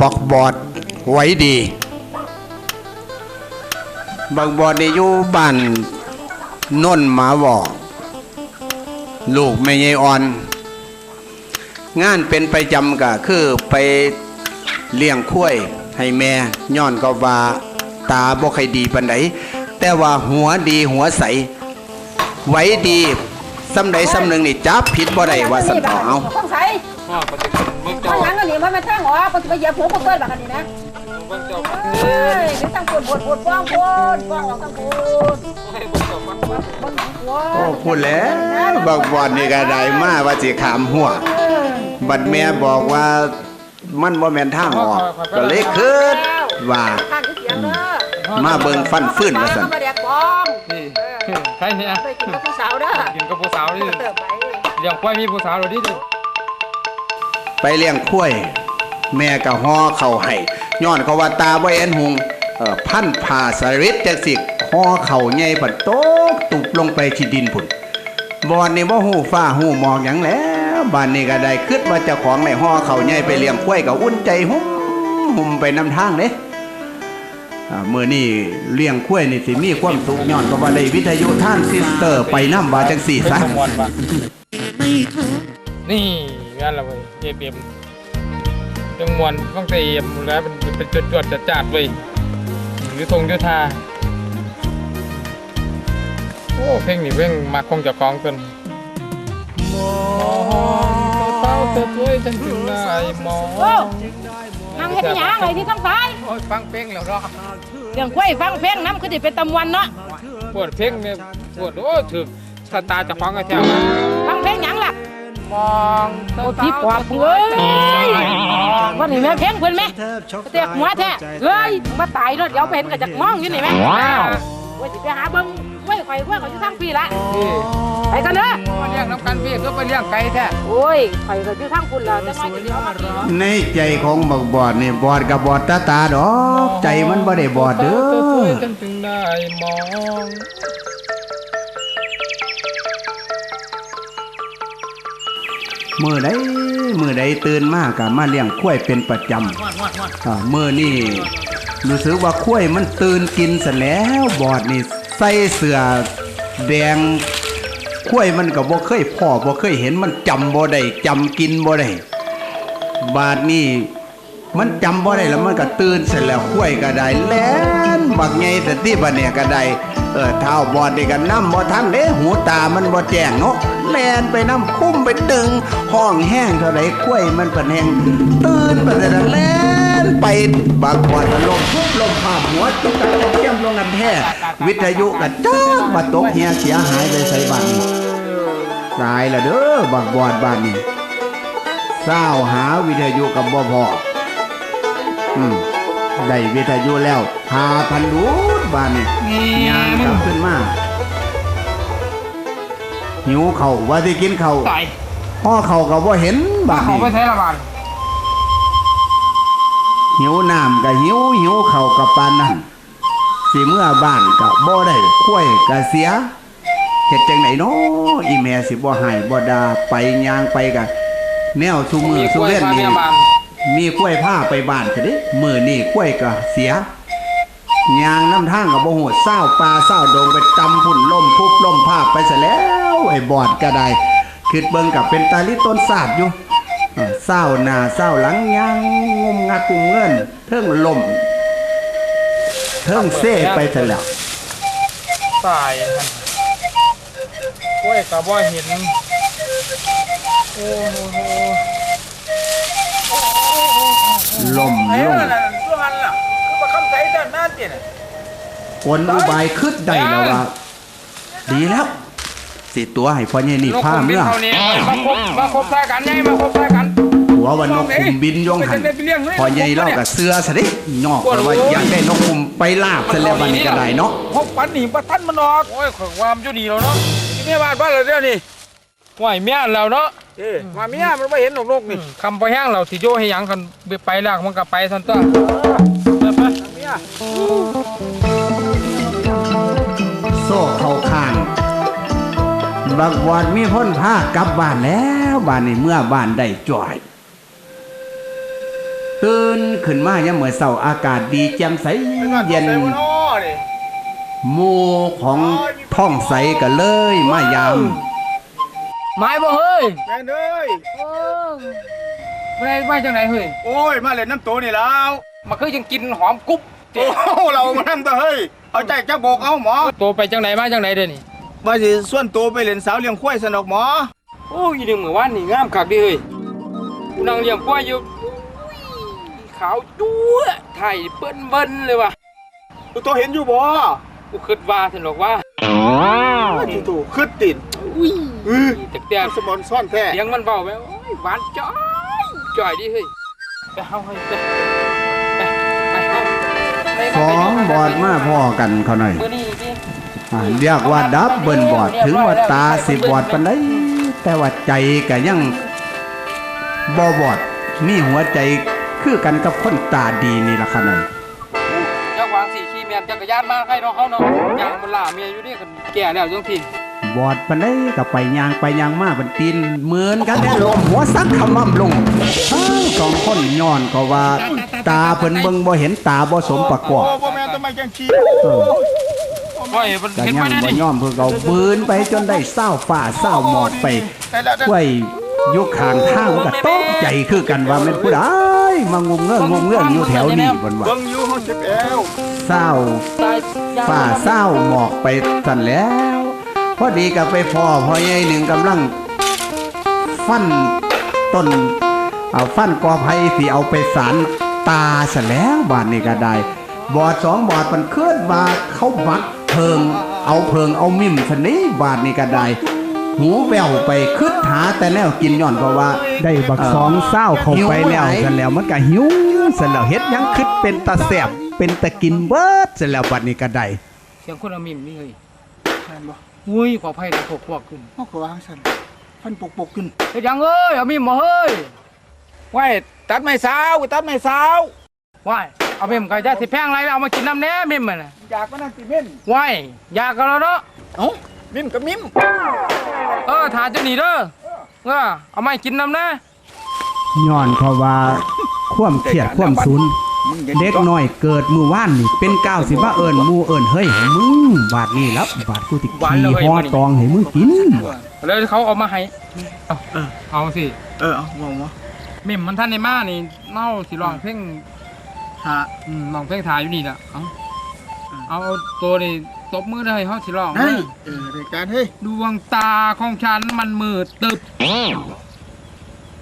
บักบอดไว้ดี บักบอดนี่อยู่บ้านน่นหมาบ่อลูกแม่ยายอ่อน งานเป็นไปจำก็คือไปเลี้ยงคุ้ยให้แม่ย้อนก็ว่าตาบ่ค่อยดีปานใดแต่ว่าหัวดีหัวใสไว้ดีซ้ำใดซ้ำหนึ่งนี่จับผิดบ่ได้ว่าสันต่อเอาข้องใส พ่อปฏิบัติเบิ่งข้อเจ้างหลังอันนี้มันไม่แท่งหัวมันจะไปเหยียบหัวคนเกินแบบนี้นะเบิ่งเจ้าเอ้ยเดี๋ยวตั้งปวดปวดปวดป้องปวดป้องเราตั้งปวดให้เบิ่งเจ้าฟังว่าบนหลังหัวโอ้พูดแล้วบักบอดนี่ก็ได้มาว่าสิขามหัวบัดแม่บอกว่ามันบ่แม่นทางออกก็เลยคิดว่า ข้างที่เสียงเด้อมาเบิ่งฟันฟื้นว่าซั่น มาแดกปองนี่ใครเนี่ยไปกินกับผู้สาวเด้อกินกับผู้สาวนี่เติบไปเลี้ยงควายมีผู้สาวเลยดิ ไปเลี้ยงคุ้ยแม่ก็ห่อเข้าวให้ย้อนเขาว่าตาบ่เอ็นหุงเอ่อพันผ่าสริดจังสิห่อเข่าใหญ่ปัดโตกตุบลงไปที่ดินพุ่นบอนนี่บ่ฮู้ฟ้าฮู้หมอกหยังแล้วบ้านนี้ก็ได้คิดว่าเจ้าของในห่อเข่าใหญ่ไปเลี้ยงคุ้ยก็อุ่นใจหุ่มหุ่มไปนำทางเด้อ่ามื้อนี้เลี้ยงคุ้ยนี่สิมีความสุขย้อนก็ว่าได้วิทยุท่านซิสเตอร์ไปนำว่าจังซี่เป็นซะขมวนปะนี่ งานละเว้ยเอฟเอ็มจังมวนฟังแต่เอ็มแล้วเป็นเป็นจวดๆจัดๆเว้ยอยู่ทงยู่ทาโอ้เพลงนี่เพลงมาคงจะคล้องกันมองเต้าเต้าตัวฉันถึงได้มองโอ้นางเฮ็ดหยังไอ้ที่ต้องตายโอ้ยฟังเพลงแล้วเนาะเรื่องกล้วยฟังเพลงน้ำคือสิเป็นตำวันเนาะปวดเพลงเนี่ยปวดโอ้ถึกสตาจะคล้องกันแถวฟัง มองโอ้ที่ปอบเอ้ยวันนี้แม่เพลงเพิ่นแม่เตียกหัวแท้เอ้ยมาตายแล้วเดี๋ยวไปเห็นก็จักมองอยู่นี่แม่ว้าวว่าสิไปหาเบิ่งกล้วยข่อยกล้วยเขาอยู่ทางพี่ละนี่ไปกันเด้อมาเลี้ยงน้ำกันพี่ก็ไปเลี้ยงไก่แท้โอ้ยข่อยก็อยู่ทางคุณแล้วจังได๋จะเดี๋ยวมากินในใจของบักบอดนี่บอดกับบอดตาตาดอกใจมันบ่ได้บอดเด้ตัวอฉันถึงได้มอง มือใดมือใดตื่นมากะมาเลี้ยงข้วยเป็นประจำอ่ามือนี่รู้สึกว่าข้วยมันตื่นกินซะแล้วบอดนี่ใส่เสื้อแดงข้วยมันก็บ่เคยพ่อบ่เคยเห็นมันจำบ่ได้จำกินบ่ได้บาดนี่มันจำบ่ได้แล้วมันก็ตื่นเสร็จแล้วข้วยก็ได้แล่นบักใหญ่แต่ที่บัดเนี่ยก็ได้ เออเท้าบอดนี่ก็นน้ำบ่ทันเด้หูตามันบ่แจ้งเนาะแลนไปน้ำคุ้มไปดึงห้องแห้งเท่าไรข้วยมันเป็นแห้งตื่นไปแต่ละแลนไปบักบอดก็ลมทุบลมภาพหัวจุกตะจกเจียมลงกันแท้วิทยุก็จ้าบัดตกเฮียเสียหายไปใส่บ้านนี่ตายละเด้อบักบอดบ้านนี้เศร้าหาวิทยุกับบ่พออืม ได้วิทยุแล้วพาพันดูดบ้านนี่ยางกลับขึ้นมาหิวเขาวว่าที่กินเขาวตายพ่อเขาก็บ่เห็นบ้านเขานี่ไปใช้ละบาทหิวน้ำก็หิวหิวเขาวกับปานนั้นสิเมื่อบ้านก็บ่ได้คุ้ยก็เสียเฮ็ดจังไหนเนาะอีแม่สิบ่ให้บ่ด่าไปย่างไปก็แนวซุมือมีกซุล้วยเว้นพานี่เมีกล้วยผ้าไปบ้านซะดิมือนี้กล้วยก็เสียยางน้ำทางกับโบโหดเศร้าปลาเศร้าดงไปจำพุ่นล่มพุบล่มภาพไปซะแล้วไอ้บอดก็ได้คิดเบิ่งกับเป็นตาลิต้นศาสตร์อยู่เศร้าหน้าเศร้าหลังยางงมงัดกุมเงินเทิงล่มเทิงเซ่ไปซะแล้วตายครับกล้วยกับว่าเห็นโอ้โห ด้านนั้นเนี่ยคนอุบายคึดได้แล้วว่าดีแล้ว สิตัวให้พ่อใหญ่นี่นกพาขุมบิเมื่นอเท่านี้มาครบมาครบใส่กันไงมาครบใส่กันหัววันนกคุมบินย่องหันพ่อใหญ่เล่ากับเสื้อซะดิยอกเพราะว่าอยากได้นกคุมไปลาบซะแล้วบัดนี้ก็ได้เนาะพบปันหนีปะทันมันออกโอ้ยขอความอยู่ดีแล้วเนาะที่แม่บ้านบ้านเราเดี๋ยวนี้ไหวเมียแล้วเนาะเอ้มาเมียมันไม่เห็นนกนกนี่คำไปแห้งเราสิโยให้หยังกันไปแล้วมันก็ไปทันตัวไปไปเมีย โซ่เข้าข้างบักวอดมีพ้นผ้ากลับบ้านแล้วบ้านนี้เมื่อบ้านได้จ่อยตื่นขึ้นมายามมื้อเช้าอากาศดีแจ่มใสเย็นหมู่ของท้องใสก็เลยมายามไม้บ่เฮ้ยแม่นเอ้ยเออไม่ได้มาจากไหนเฮ้ยโอ้ยมาเล่นน้ำโตนี่แล้วมาคือยังกินหอมกรุ๊บ โอ้โหเรามานั่งตัวเฮ้ยเอาใจจักโบกเอาหมอโตไปจากไหนมาจากไหนเด้อนี่ว่าสิส่วนตัวไปเล่นสาวเลี้ยงควายสนอกหมอโอ้ยนึงเหมือนว่านี่งามคักดิเฮ้ยกูนั่งเลี้ยงกล้วยอยู่ขาวจั๊วไทยเปิ้นเบิ้นเลยว่ะกูตัวเห็นอยู่บ่กูคิดว่าสนอกว่าถูถูขึ้นติดอุ้ยเออแต่แต่สมอนซ่อนแท้เสียงมันเบาไปโอ้ยหวานจ้อยจ้อยดิเฮ้ยไปเฮาเฮ้ย สองบอดมาพ่อกันเขาหน่อยมื้อนี้ดิอ่าเรียกว่าดับเบิลบอดถึงว่าตาสิบอดปานใดแต่ว่าใจก็ยังบ่บอดมีหัวใจคือกันกับคนตาดีนี่ล่ะเขาหน่อยจักวางสี่ขี่แม่นจักรยานมาใครเนาะเฮาเนาะย่างมันล่าเมียอยู่นี่กันแก่แล้วจังทีบอดปานใดก็ไปยางไปยางมาบันตีนเหมือนกันแน่ลมหัวสักขมั่มลงทั้งสองคนย้อนก็ว่า ตาเพิ่นเบิ่งบ่เห็นตาบ่สมประกอบโอ้บ่แม่นทำไมจังขี้เออโอ้ยมันก็เห็นยัมางได้บ่นี่ยอมเพิ่นก็บืนไปจนได้เศร้าฝ่าเศร้าหมอกไปได้แล้วได้กล้วยอยู่ข้างทางมันก็ตกใจคือกันว่าแม่นผู้ใดมางมเงื่องงมเงื่องอยู่แถวนี้บนว่าเบิ่งอยู่เฮาสิบแอวเศร้า ตายฝ่าเศร้าหมอกไปสั่นแล้ว พอดีกับไปพ่อพ่อใหญ่หนึ่งกำลัง ฟันต้นเอาฟันกอไผ่ที่เอาไปสาร ตาซะแล้วบาดนี้ก็ได้ บอดสองบอดมันเคลื่อนมาเขาบักเพิง เอาเพิงเอามิ่มสนี้บาดนี้ก็ได้หูแววไปคืดหาแต่แนวกินย่อนเพราะว่า ได้บักสองเศร้าเข้าไปแล้วกันแล้วมันก็หิวเสร็จแล้วเฮ็ดหยังคิดเป็นตาแสบเป็นตะกินเบิดเสร็จแล้วบัดนี้ก็ได้เสียงคนเอามิมนี่เฮ้ยแม่นบ่อุ้ยขอไผ่ตะพกพวกขึ้นเฮาก็วางซั่นฟันปกๆขึ้นเฮ็ดหยังเอ้ยเอามิมมาเฮ้ย ไว้ตัดไม้สาวกูตัดไม้สาวว้ายเอามิมก็จะสิแพงไรเอามากินน้ำแหน่มิมมันน่ะอยากก็นั่งติเม่นว้ายอยากกันแล้วเนาะเอ้ามิมกับมิมเออถ่าจะหนีเด้อเออเอามาให้กินน้ำแหน่ย้อนเพราะว่าความเครียดความสูญเด็กน้อยเกิดมือว่านนี่เป็นก้าวสิว่าเอิญมูเอิญเฮ้ยมึงบาดนี้รับบาดกูติขี่ฮอตองให้มึงกินแล้วเขาเอามาให้เอาเอาสิเออเอาว่าว่ามิมมันท่านในมานี่เน่าสิร้องเพลงหาอืมร้องเพลงถ่ายอยู่นี่น่ะเอาเอาตัวนี่ตบมือเลยเฮาสิร้องเฮ้ยเออรายการเฮ้ยดวงตาของฉันมันมืดตึบ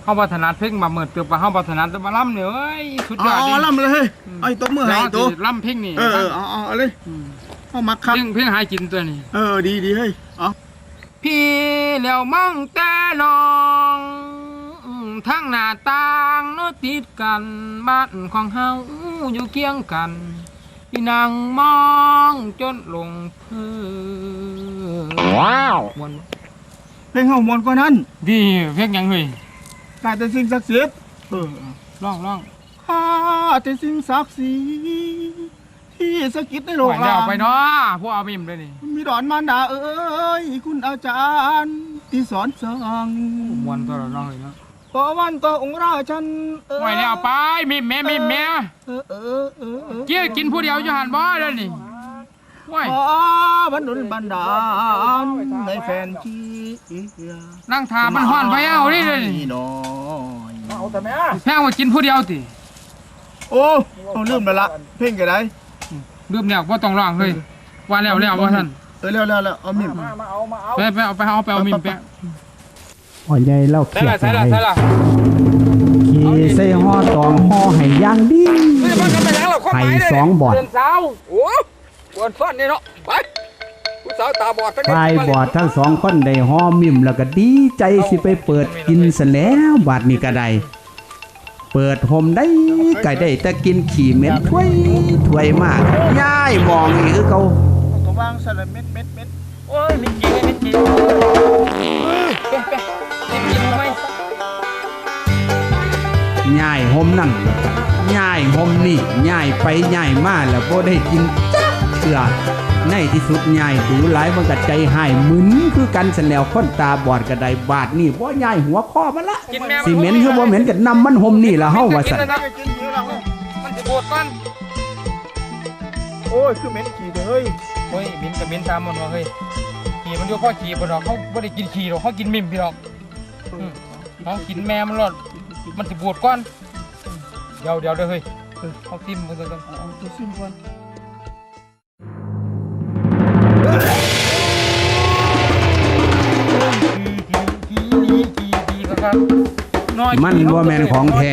เฮาบ่ถนัดเพลงมามืดตึบว่าเฮาบ่ถนัดแต่มาล่ำเนี่ยเอ้ยสุดยอ๋อดดิอลำเลยเฮ้ยไอ้ตบมือให้เดี๋ยวตัวสิล่ำเพลงนี่เออเออเอาเอาเอาเลยมเอามักครับ เพลงเพลงหายกินตัวนี้ เออดีดีเฮ้ยเอาพี่แล้วมั่งแต่น้อง ทั้งหน้าต่างโนติดกันบ้านของเฮาอยู่เคียงกันพี่นางมองจนลงเพื่อว้าวมวนเพลงเฮามวนกว่านั้นดีเพลงหยังเฮ้ยข้าแต่สิ่งศักดิ์สิทธิ์เออร้องร้องข้าแต่สิ่งศักดิ์สิทธิ์ที่สกิดในโลปกล่อยแล้วไปเนาะพวกเอามิมเลยนี่มีดอนมารดาเอ้ยคุณอาจารย์ที่สอนสั่งมวนตัวเราน้องเลยเนาะ ขอวันต่อองค์ราชันเอ้ยปล่อยแล้วเอาไปมิมแม่มิมแม่เออเออเออเออเกี้ยกินผู้เดียวอยู่หันบ่เลยนี่ว้ายขอบันดลบันดาลในแฟนชีนั่งทามันห้อนไปเอาดิเลยนี่น้อยเอาแต่แม่แพงว่ากินผู้เดียวติโอ้เอาลืมไปละเพลงกันได้ลืมแล้วบ่ต้องร้องเลยว่าแล้วแล้วว่าท่านเออเร็วเร็วเร็วเอามิมไปไปเอาไปเอาไปเอามิมไป อ่อนใหญ่เล่าเคใส่รียละดใส่หละลายใส่ละขี่ใส่ห่อตองห่อให้ย่างดี ไม่ได้มากันไปแล้วหรอกความหมายให้สองบอด เดินสาวโอ้กวนฟันนี่เนาะไปผู้สาวตาบอดทั้งปลายบอดทั้งสองคนได้ห่อมิมแล้วก็ดีใจสิไปเปิดกินซะแล้วบาดนี้ก็ได้ เปิดห่มได้ก็ได้แต่กินขี่เหม็นถ้วยถ้วยมากย้ายมองอีกคือเขา ก็วางสลัดเม็ดเม็ดเม็ดโอ้ยมินกินมินกินไห่มนั่นย้ายห่มนี่ย้ายไปย้ายมาแล้วบ่ได้กินจักเทื่อในที่สุดใหญ่ดูหลายมันก็ใจหายมึนคือกันสันแนวคนตาบอดก็ได้บาดนี่บ่ใหญ่หัวข้อมันละกินแม่สิเหม็นคือบ่เหม็นก็นำมันห่มนี่ละเฮาว่าซั่นกินหิวแล้วมันจะปวดก่อนโอ้ยคือเหม็นขี้เด้อเฮ้ยโอ้ยบินกับบินตามมันว่าเฮ้ยขี่มันอยู่พ่อขี่บ่ดอกเขาบ่ได้กินขี่หรอกเขากินมิ่มพี่ดอกอืมเขากินแม่มันรอดมันจะปวดก่อน เดี๋ยวเดี๋ยวเด้อเฮ้ยเขาทิ่มมันกันเอาตัวซิมก่อนขี่ขี่ขี่ขี่ครับน้อยมันบ่แม่นของแท้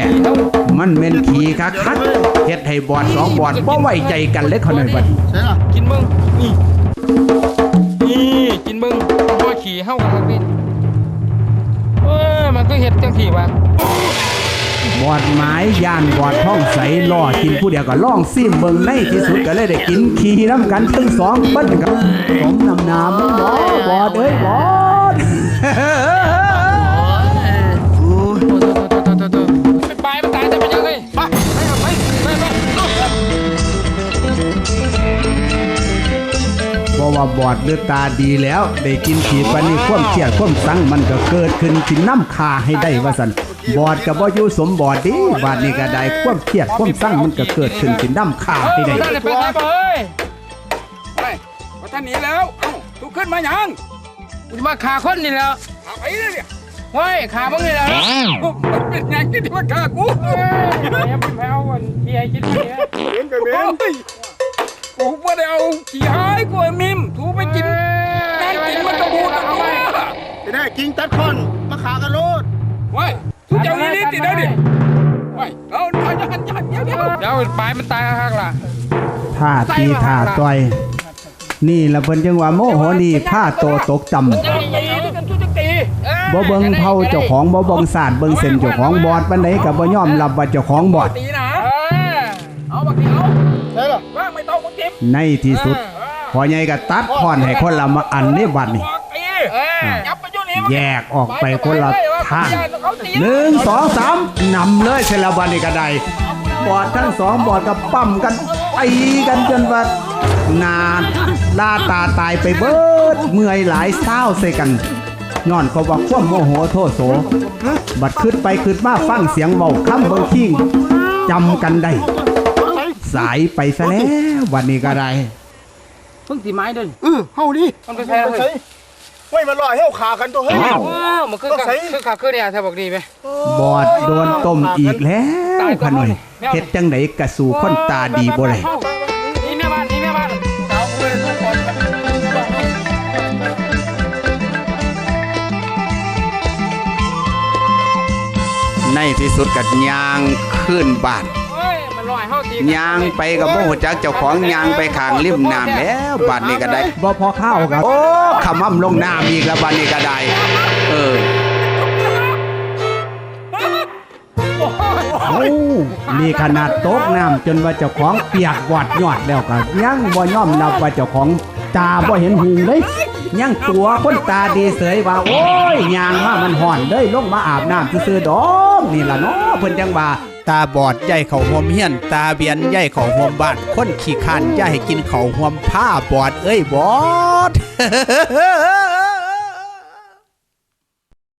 มันแม่นขี้คักคักเฮ็ดให้บอดสองบอดบ่ไว้ใจกันเลยเขาหน่อยบัดใช่ล่ะกินมึงนี่นี่กินมึงพ่อขี่เฮากันนี่เอ้ยมันก็เฮ็ดจังสี่วะ บอดไม้ย่านบอดท้องใสล่อกินผู้เดียวก็ล่องซิมเบิงในที่สุดก็เลยได้กินขี้น้ำกันทั้งสองเปิ้นครับสมน้ำหนามึงบ่บอดเอ้ยบอดไปไปมันตายแต่เป็นยังไงไปไปไปไปพราะว่าบอดหรือตาดีแล้ว ได้กินขีปานนี้ความเครียดความสังมันก็เกิดขึ้นสิน้ำคาให้ได้ว่าซั่น บอดก็บ่อยู่สมบอดดีบาดนี้ก็ได้ความเครียดความสังมันก็เกิดขึ้นสิน้ำคาให้ได้ไปไปไปไปมาท่านหนีแล้วเอ้าทุกขึ้นมายังกูจะมาฆ่าคนนี่แล้วไปเลยเนี่ยเฮ้ยฆ่ามึงนี่แล้วมันเป็นยังที่มาฆ่ากูเฮ้ยยังเป็นแพ้วันเฮียกินเฮียเหม็นกับเหม็นกูไม่ได้เอาขี้หายกูไอ้มิมถูไปกินนั่นกินมันก็พูดกันตัวจะได้กิงตัดคอนมาขากันโลดไว้ ทุกอย่างนี้นี่ติดแล้วดิไว้เอาเอาอย่าหันอย่าหันเดี๋ยวเดี๋ยวเดี๋ยวปลายมันตายข้างล่ะท่าตีท่าต่อย นี่ละเพิ่นจังว่าโมโหนี่ผ้าโตตกต่ำตีกันทุกตีบ่เบิ่งเผาเจ้าของบ่เบิ่งศาสตร์เบิ่งเส้นเจ้าของบอดปานใดก็บ่ยอมรับว่าเจ้าของบอดตีนะเอาบักเดียวใช่ล่ะว่างไม่ต้องมึงจิ้มในที่สุดพอใหญ่ก็ตัดค้อนให้คนละมาอันนี้บัดนี่ตียับไปอยู่นี่แยกออกไปคนละ ทางหนึ่งสองสามนำเลยเสร็จแล้วบัดนี้ก็ได้บอดทั้งสองบอดก็ปั้มกันตีกันจนว่านาลาตาตายไปเบิด เมื่อยหลายเศร้าใส่กันย้อนเขาว่าความโมโหโทโส บัดขึ้นไปขึ้นมาฟังเสียงเบาคำเบิ่งขิงจำกันได้ สายไปซะแล้ววันนี้ก็ได้เพิ่งตีไม้เดินเออเฮาดิมันไปแพ้เลย ไว้มาลอยให้เฮาขากันตัวเฮ้ยโอ้มันคือคือขาคือเนี่ยถ้าบอกดีไหม บอดโดนต้มอีกแล้วขน่อยเฮ็ดจังไดกระสู่คนตาดีบ่ได้นี่แม่บ้านนี่แม่บ้านสาวเลยทุกคนในที่สุดกัดยางขึ้นบาทเฮ้ยมันลอ ยเฮาตียางไปกับบ่ฮู้จักเจ้าของยางไปข้างริมน้ำแล้วบาดนี้ก็ได้ บ่พอข้าวครับโอ้ขมั่มลงน้ำอีกแล้วบาดนี้ก็ได้ เออโอ้นี่ขนาดตกน้ำจนว่าเจ้าของเปียกวอดยอดแล้วก็ยังบ่ยอมรับว่าเจ้าของตาบ่เห็นหูเลยยังตัวคนตาดีเสยว่า โอ้ยยางมามันห่อนเด้ยลงมาอาบน้ำซื่อๆดอกนี่ล่ะเนาะเพิ่นจังว่า ตาบอดใหญ่เขาหวมเฮียน ตาเบียนใหญ่เขาหวมบ้าน คนขี้ขันใหญ่ให้กินเขาหวมผ้าบอดเอ้ยบอด